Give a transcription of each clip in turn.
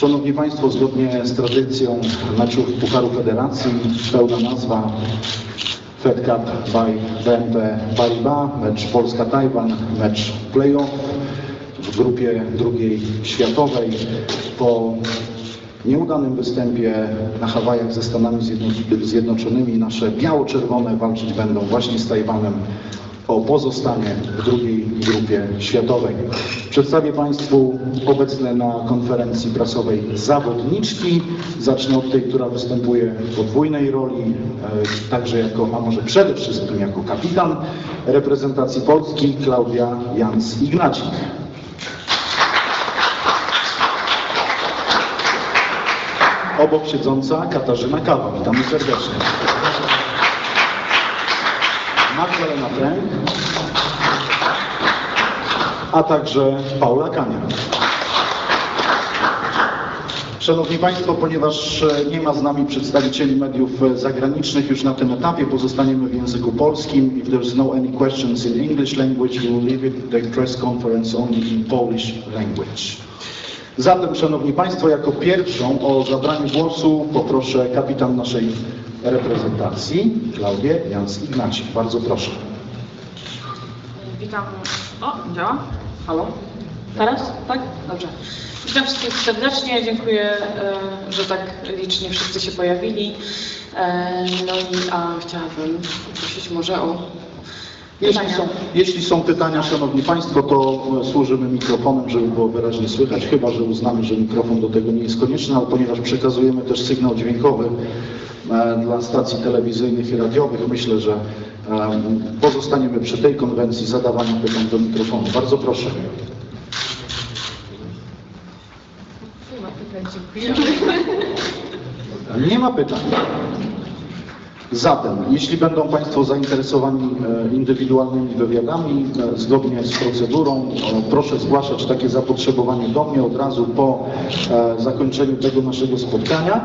Szanowni Państwo, zgodnie z tradycją meczów Pucharu Federacji, pełna nazwa Fed Cup by BNP Paribas, mecz Polska-Tajwan, mecz playoff w grupie drugiej światowej. Po nieudanym występie na Hawajach ze Stanami Zjedno- Zjednoczonymi nasze biało-czerwone walczyć będą właśnie z Tajwanem o pozostanie w drugiej grupie światowej. Przedstawię Państwu obecne na konferencji prasowej zawodniczki. Zacznę od tej, która występuje w podwójnej roli, e, także jako, a może przede wszystkim jako kapitan reprezentacji Polski, Klaudia Jans-Ignacik. Obok siedząca Katarzyna Kawa. Witamy serdecznie. Magdalena Fręk, a także Paula Kania. Szanowni Państwo, ponieważ e, nie ma z nami przedstawicieli mediów e, zagranicznych już na tym etapie, pozostaniemy w języku polskim. If there's no any questions in English language, we will leave it the press conference only in Polish language. Zatem, Szanowni Państwo, jako pierwszą o zabranie głosu poproszę kapitan naszej reprezentacji, Klaudię Jans-Ignacik. Bardzo proszę. Witam. O, działa? Halo? Teraz? Tak? Dobrze. Witam wszystkich serdecznie. Dziękuję, e, że tak licznie wszyscy się pojawili. E, No i a chciałabym prosić może o Jeśli są, jeśli są pytania, Szanowni Państwo, to e, służymy mikrofonem, żeby było wyraźnie słychać, chyba że uznamy, że mikrofon do tego nie jest konieczny, ale ponieważ przekazujemy też sygnał dźwiękowy e, dla stacji telewizyjnych i radiowych, myślę, że e, pozostaniemy przy tej konwencji zadawania pytań do mikrofonu. Bardzo proszę. Nie ma pytań, dziękuję. Nie ma pytań. Zatem, jeśli będą Państwo zainteresowani e, indywidualnymi wywiadami, e, zgodnie z procedurą, e, proszę zgłaszać takie zapotrzebowanie do mnie od razu po zakończeniu tego naszego spotkania.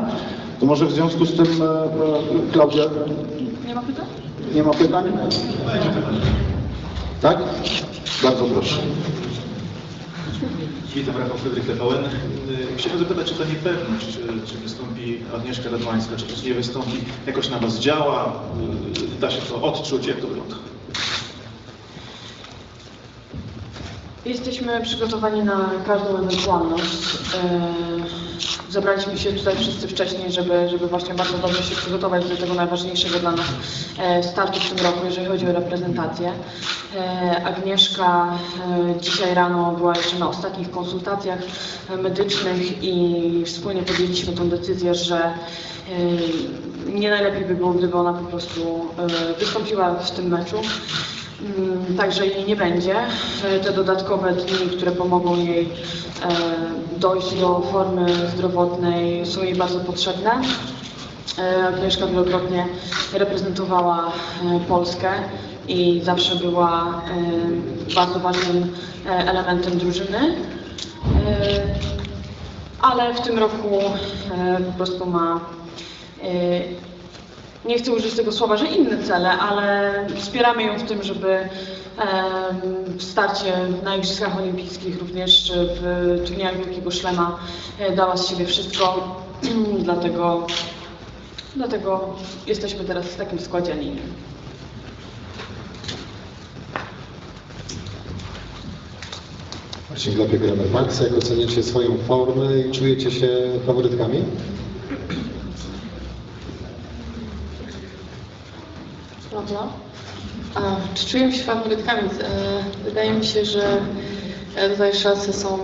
To może w związku z tym, Klaudia, Nie ma pytań? nie ma pytań? Tak? Bardzo proszę. Witam, Rafał Fryderyk TVN. Y, Chciałem zapytać, czy ta niepewność, czy, czy wystąpi Agnieszka Radwańska, czy też nie wystąpi, jakoś na Was działa? Y, Da się to odczuć? Jak to wygląda? Jesteśmy przygotowani na każdą ewentualność. E, Zebraliśmy się tutaj wszyscy wcześniej, żeby, żeby właśnie bardzo dobrze się przygotować do tego najważniejszego dla nas e, startu w tym roku, jeżeli chodzi o reprezentację. E, Agnieszka e, dzisiaj rano była jeszcze na ostatnich konsultacjach medycznych i wspólnie podjęliśmy tą decyzję, że e, nie najlepiej by było, gdyby ona po prostu wystąpiła w tym meczu. Mm, Także jej nie będzie. Te dodatkowe dni, które pomogą jej dojść do formy zdrowotnej są jej bardzo potrzebne. Agnieszka wielokrotnie reprezentowała Polskę i zawsze była e, bardzo ważnym e, elementem drużyny. E, Ale w tym roku po prostu ma nie chcę użyć tego słowa, że inne cele, ale wspieramy ją w tym, żeby w starcie na Igrzyskach Olimpijskich, również w turniejach Wielkiego Szlema dała z siebie wszystko. dlatego, dlatego jesteśmy teraz w takim składzie, a nie innym. Marcin Glapie, Gramer Max. Jak oceniacie swoją formę i czujecie się faworytkami? Prawda? A, czy czuję się faworytkami? E, Wydaje mi się, że e, tutaj szanse są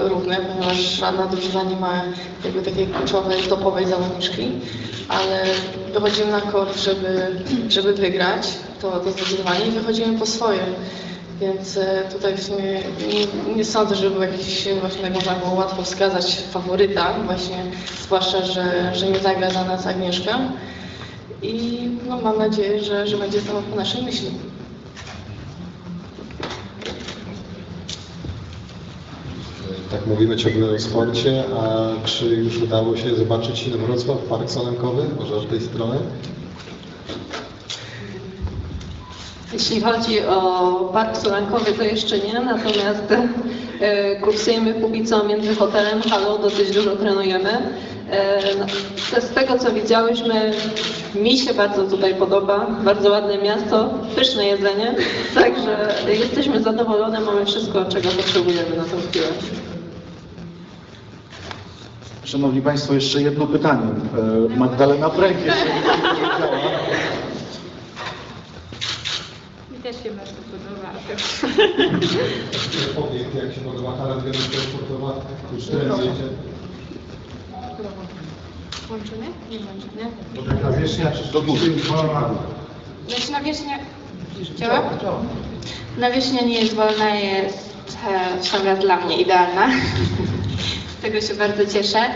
równe, ponieważ żadna drużyna nie ma jakby takiej kluczowej, topowej zawodniczki, ale wychodzimy na kort, żeby, żeby wygrać, to, to zdecydowanie i wychodzimy po swoje. Więc e, tutaj w sumie nie, nie sądzę, żeby był jakiś właśnie tak można było łatwo wskazać faworyta, właśnie zwłaszcza, że, że nie zagra za nas Agnieszka. I no, mam nadzieję, że, że będzie to po naszej myśli. Tak mówimy ciągle o sporcie, a czy już udało się zobaczyć Wrocław Park Solenkowy? Może od tej strony? Jeśli chodzi o Park Solankowy, to jeszcze nie, natomiast e, kursujemy póki co między hotelem, halą, dosyć dużo trenujemy. E, no, z tego co widziałyśmy, mi się bardzo tutaj podoba, bardzo ładne miasto, pyszne jedzenie, także jesteśmy zadowolone, mamy wszystko, czego potrzebujemy na tą chwilę. Szanowni Państwo, jeszcze jedno pytanie. E, Magdalena Pręg jeszcze nie. Też się bardzo podoba. Obiekt, jak się podoba hala trenerska sportowa, już trenujecie. Włączony? Nie włączony. Do góry. Znaczy nawierzchnia... Działa? Nawierzchnia nie jest wolna, jest e, w sam raz dla mnie idealna. Z tego się bardzo cieszę. E,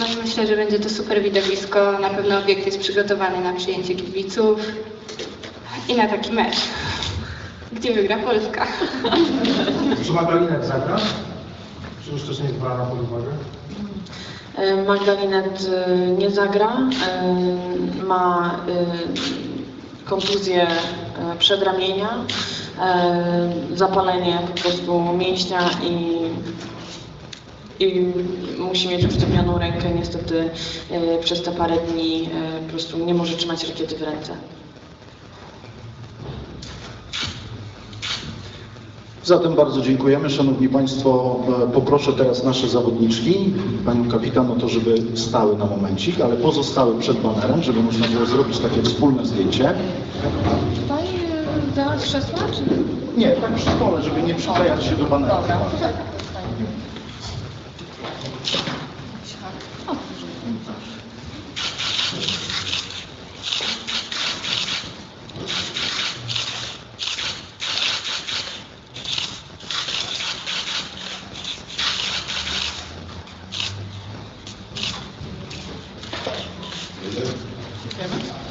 No i myślę, że będzie to super widowisko. Na pewno obiekt jest przygotowany na przyjęcie kibiców i na taki mecz, gdzie wygra Polska. Czy Magdalinek zagra? Czy już też nie jest brana pod uwagę? E, Magdalinet nie zagra, e, ma e, kontuzję przedramienia, zapalenie po prostu mięśnia i i musi mieć usztywnioną rękę. Niestety przez te parę dni po prostu nie może trzymać rakiety w ręce. Zatem bardzo dziękujemy. Szanowni Państwo, e, poproszę teraz nasze zawodniczki, Panią kapitan o to, żeby stały na momencik, ale pozostały przed banerem, żeby można było zrobić takie wspólne zdjęcie. Tutaj dałaś krzesła, czy... Nie, tak przy stole, żeby nie przyklejać się do banera.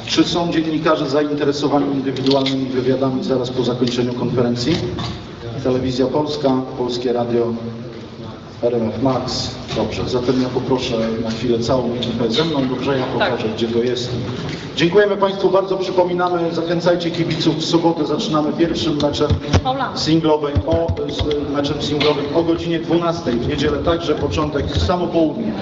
Czy są dziennikarze zainteresowani indywidualnymi wywiadami zaraz po zakończeniu konferencji? Telewizja Polska, Polskie Radio, RMF Max. Dobrze, zatem ja poproszę na chwilę całą ekipę ze mną, dobrze, ja pokażę gdzie to jest. Dziękujemy Państwu bardzo, przypominamy, zachęcajcie kibiców, w sobotę zaczynamy pierwszym meczem singlowym, o, z meczem singlowym o godzinie 12, w niedzielę także początek samo południe.